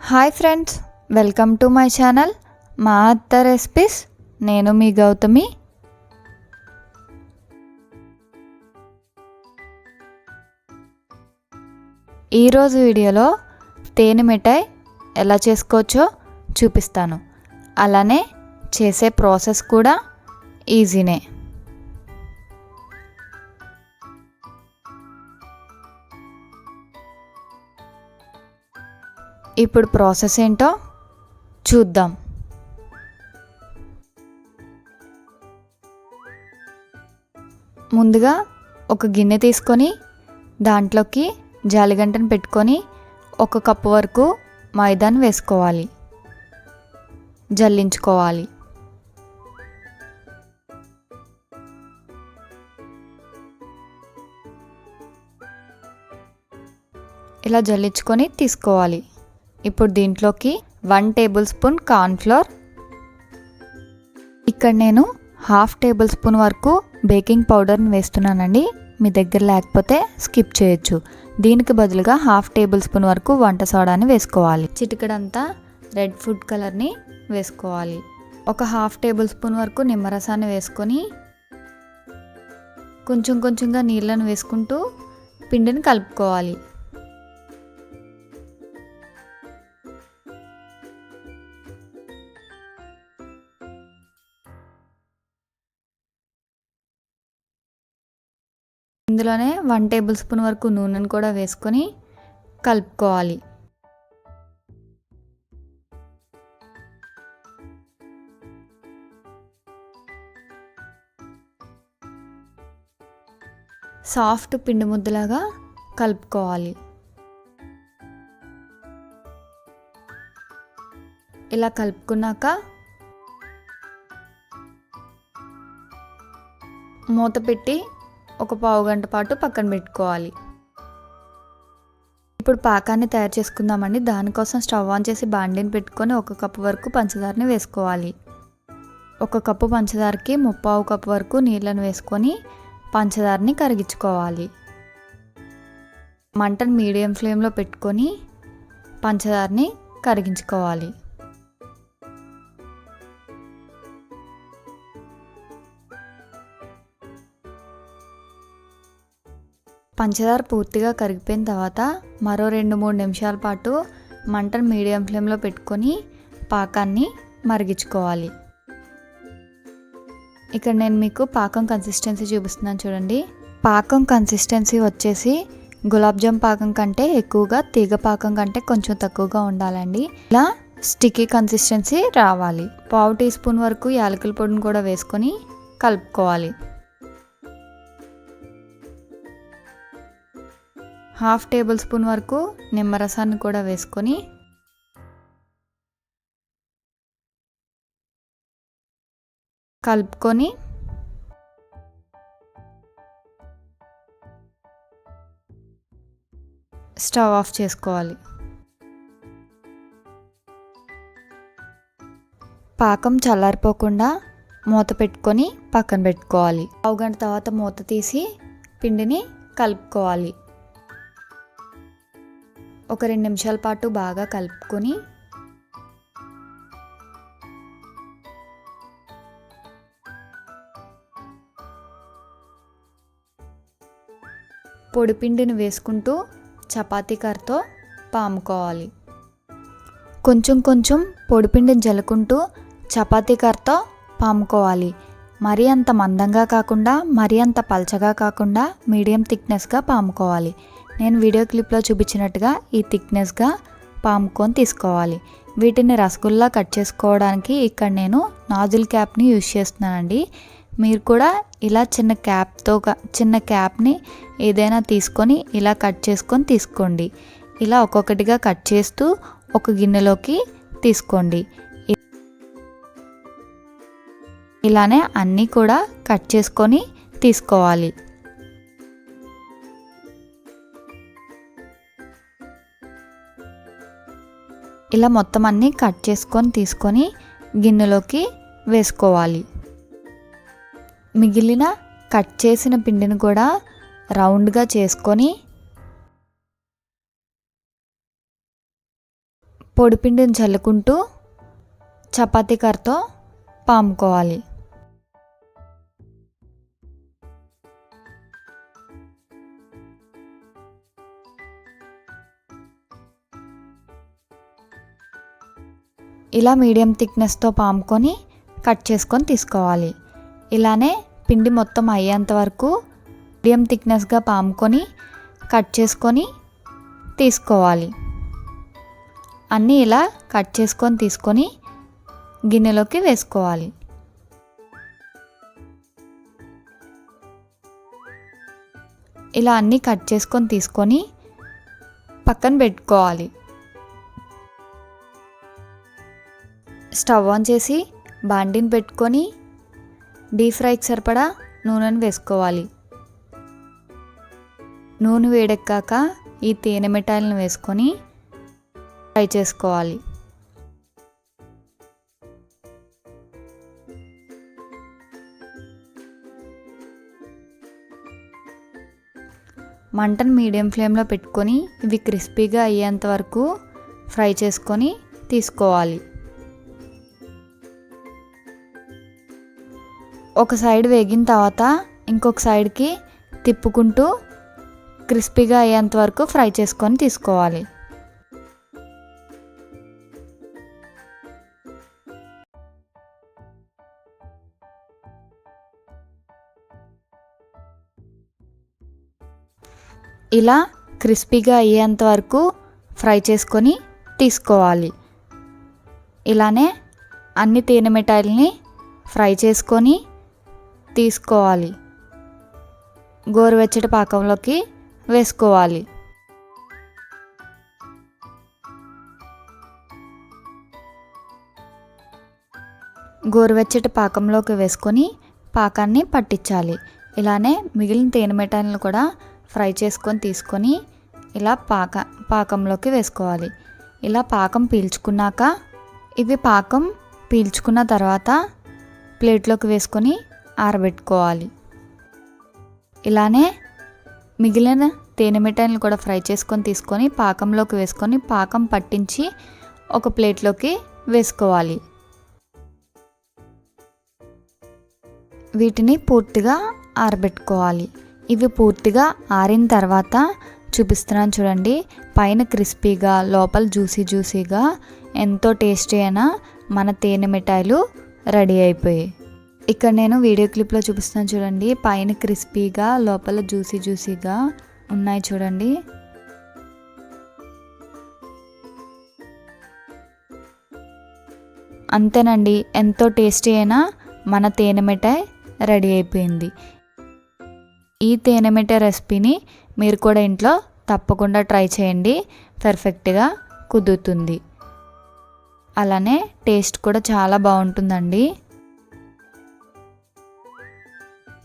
Hi friends welcome to my channel. మా అత్త recipes నేను మీ గౌతమి. ఈరోజు వీడియోలో తేనె మిఠాయి ఎలా చేసుకోవచ్చో చూపిస్తాను. అలానే చేసే ప్రాసెస్ కూడా ఈజీనే. ఇప్పుడు ప్రాసెస్ ఏంటో చూద్దాం. ముందుగా ఒక గిన్నె తీసుకొని దాంట్లోకి జాలిగంటను పెట్టుకొని ఒక కప్పు వరకు మైదాను వేసుకోవాలి. జల్లించుకోవాలి. ఇలా జల్లించుకొని తీసుకోవాలి. ఇప్పుడు దీంట్లోకి వన్ టేబుల్ స్పూన్ కార్న్ఫ్లోర్. ఇక్కడ నేను హాఫ్ టేబుల్ స్పూన్ వరకు బేకింగ్ పౌడర్ని వేస్తున్నానండి. మీ దగ్గర లేకపోతే స్కిప్ చేయొచ్చు. దీనికి బదులుగా హాఫ్ టేబుల్ స్పూన్ వరకు వంట సోడాని వేసుకోవాలి. చిటికడంతా రెడ్ ఫుడ్ కలర్ని వేసుకోవాలి. ఒక హాఫ్ టేబుల్ స్పూన్ వరకు నిమ్మరసాన్ని వేసుకొని కొంచెం కొంచెంగా నీళ్ళను వేసుకుంటూ పిండిని కలుపుకోవాలి. ఇందులోనే వన్ టేబుల్ స్పూన్ వరకు నూనెను కూడా వేసుకొని కలుపుకోవాలి. సాఫ్ట్ పిండి ముద్దలాగా కలుపుకోవాలి. ఇలా కలుపుకున్నాక మూత పెట్టి ఒక పావు గంట పాటు పక్కన పెట్టుకోవాలి. ఇప్పుడు పాకాన్ని తయారు చేసుకుందామండి. దానికోసం స్టవ్ ఆన్ చేసి బాండిని పెట్టుకొని ఒక కప్పు వరకు పంచదారని వేసుకోవాలి. ఒక కప్పు పంచదారకి ముప్పావు కప్పు వరకు నీళ్ళను వేసుకొని పంచదారని కరిగించుకోవాలి. మంటను మీడియం ఫ్లేమ్లో పెట్టుకొని పంచదారని కరిగించుకోవాలి. పంచదార పూర్తిగా కరిగిపోయిన తర్వాత మరో రెండు మూడు నిమిషాల పాటు మంటను మీడియం ఫ్లేమ్లో పెట్టుకొని పాకాన్ని మరిగించుకోవాలి. ఇక్కడ నేను మీకు పాకం కన్సిస్టెన్సీ చూపిస్తున్నాను చూడండి. పాకం కన్సిస్టెన్సీ వచ్చేసి గులాబ్జామ్ పాకం కంటే ఎక్కువగా తీగ పాకం కంటే కొంచెం తక్కువగా ఉండాలండి. ఇలా స్టిక్కీ కన్సిస్టెన్సీ రావాలి. పావు టీ స్పూన్ వరకు యాలకుల పొడిని కూడా వేసుకొని కలుపుకోవాలి. హాఫ్ టేబుల్ స్పూన్ వరకు నిమ్మరసాన్ని కూడా వేసుకొని కలుపుకొని స్టవ్ ఆఫ్ చేసుకోవాలి. పాకం చల్లారిపోకుండా మూత పెట్టుకొని పక్కన పెట్టుకోవాలి. పావు గంట తర్వాత మూత తీసి పిండిని కలుపుకోవాలి. ఒక రెండు నిమిషాల పాటు బాగా కలుపుకొని పొడిపిండిని వేసుకుంటూ చపాతీ కర్రతో పాముకోవాలి. కొంచెం కొంచెం పొడిపిండిని జల్లుకుంటూ చపాతీ కర్రతో పాముకోవాలి. మరీ అంత మందంగా కాకుండా మరీ అంత పల్చగా కాకుండా మీడియం థిక్నెస్గా పాముకోవాలి. నేను వీడియో క్లిప్లో చూపించినట్టుగా ఈ థిక్నెస్గా పాముకొని తీసుకోవాలి. వీటిని రసగుల్లా కట్ చేసుకోవడానికి ఇక్కడ నేను నాజుల్ క్యాప్ని యూజ్ చేస్తున్నానండి. మీరు కూడా ఇలా చిన్న క్యాప్తో చిన్న క్యాప్ని ఏదైనా తీసుకొని ఇలా కట్ చేసుకొని తీసుకోండి. ఇలా ఒక్కొక్కటిగా కట్ చేస్తూ ఒక గిన్నెలోకి తీసుకోండి. ఇలానే అన్నీ కూడా కట్ చేసుకొని తీసుకోవాలి. ఇలా మొత్తం అన్నీ కట్ చేసుకొని తీసుకొని గిన్నెలోకి వేసుకోవాలి. మిగిలిన కట్ చేసిన పిండిని కూడా రౌండ్గా చేసుకొని పొడిపిండిని చల్లుకుంటూ చపాతీ కర్రతో పాముకోవాలి. ఇలా మీడియం థిక్నెస్తో పాముకొని కట్ చేసుకొని తీసుకోవాలి. ఇలానే పిండి మొత్తం అయ్యేంత వరకు మీడియం థిక్నెస్గా పాముకొని కట్ చేసుకొని తీసుకోవాలి. అన్నీ ఇలా కట్ చేసుకొని తీసుకొని గిన్నెలోకి వేసుకోవాలి. ఇలా అన్నీ కట్ చేసుకొని తీసుకొని పక్కన పెట్టుకోవాలి. స్టవ్ ఆన్ చేసి బాండిని పెట్టుకొని డీప్ ఫ్రైకి సరిపడా నూనెను వేసుకోవాలి. నూనె వేడెక్కాక ఈ తేనె మిఠాయిలను వేసుకొని ఫ్రై చేసుకోవాలి. మంటను మీడియం ఫ్లేమ్లో పెట్టుకొని ఇవి క్రిస్పీగా అయ్యేంత వరకు ఫ్రై చేసుకొని తీసుకోవాలి. ఒక సైడ్ వేగిన తర్వాత ఇంకొక సైడ్కి తిప్పుకుంటూ క్రిస్పీగా అయ్యేంత వరకు ఫ్రై చేసుకొని తీసుకోవాలి. ఇలా క్రిస్పీగా అయ్యేంత వరకు ఫ్రై చేసుకొని తీసుకోవాలి. ఇలానే అన్ని తేనె మిఠాయిల్ని ఫ్రై చేసుకొని తీసుకోవాలి. గోరువెచ్చటి పాకంలోకి వేసుకోవాలి. గోరువెచ్చటి పాకంలోకి వేసుకొని పాకాన్ని పట్టించాలి. ఇలానే మిగిలిన తేనె మిఠాయిలను కూడా ఫ్రై చేసుకొని తీసుకొని ఇలా పాక పాకంలోకి వేసుకోవాలి. ఇలా పాకం పీల్చుకున్నాక ఇవి పాకం పీల్చుకున్న తర్వాత ప్లేట్లోకి వేసుకొని ఆరబెట్టుకోవాలి. ఇలానే మిగిలిన తేనె మిఠాయిలను కూడా ఫ్రై చేసుకొని తీసుకొని పాకంలోకి వేసుకొని పాకం పట్టించి ఒక ప్లేట్లోకి వేసుకోవాలి. వీటిని పూర్తిగా ఆరబెట్టుకోవాలి. ఇవి పూర్తిగా ఆరిన తర్వాత చూపిస్తున్నాను చూడండి పైన క్రిస్పీగా లోపల జ్యూసీ జ్యూసీగా ఎంతో టేస్టీ అయినా మన తేనె మిఠాయిలు రెడీ అయిపోయాయి. ఇక్కడ నేను వీడియో క్లిప్లో చూపిస్తున్నాను చూడండి. పైన క్రిస్పీగా లోపల జ్యూసీ జ్యూసీగా ఉన్నాయి చూడండి. అంతేనండి ఎంతో టేస్టీ అయినా మన తేనె మిఠాయి రెడీ అయిపోయింది. ఈ తేనె మిఠాయి రెసిపీని మీరు కూడా ఇంట్లో తప్పకుండా ట్రై చేయండి. పర్ఫెక్ట్గా కుదురుతుంది. అలానే టేస్ట్ కూడా చాలా బాగుంటుందండి.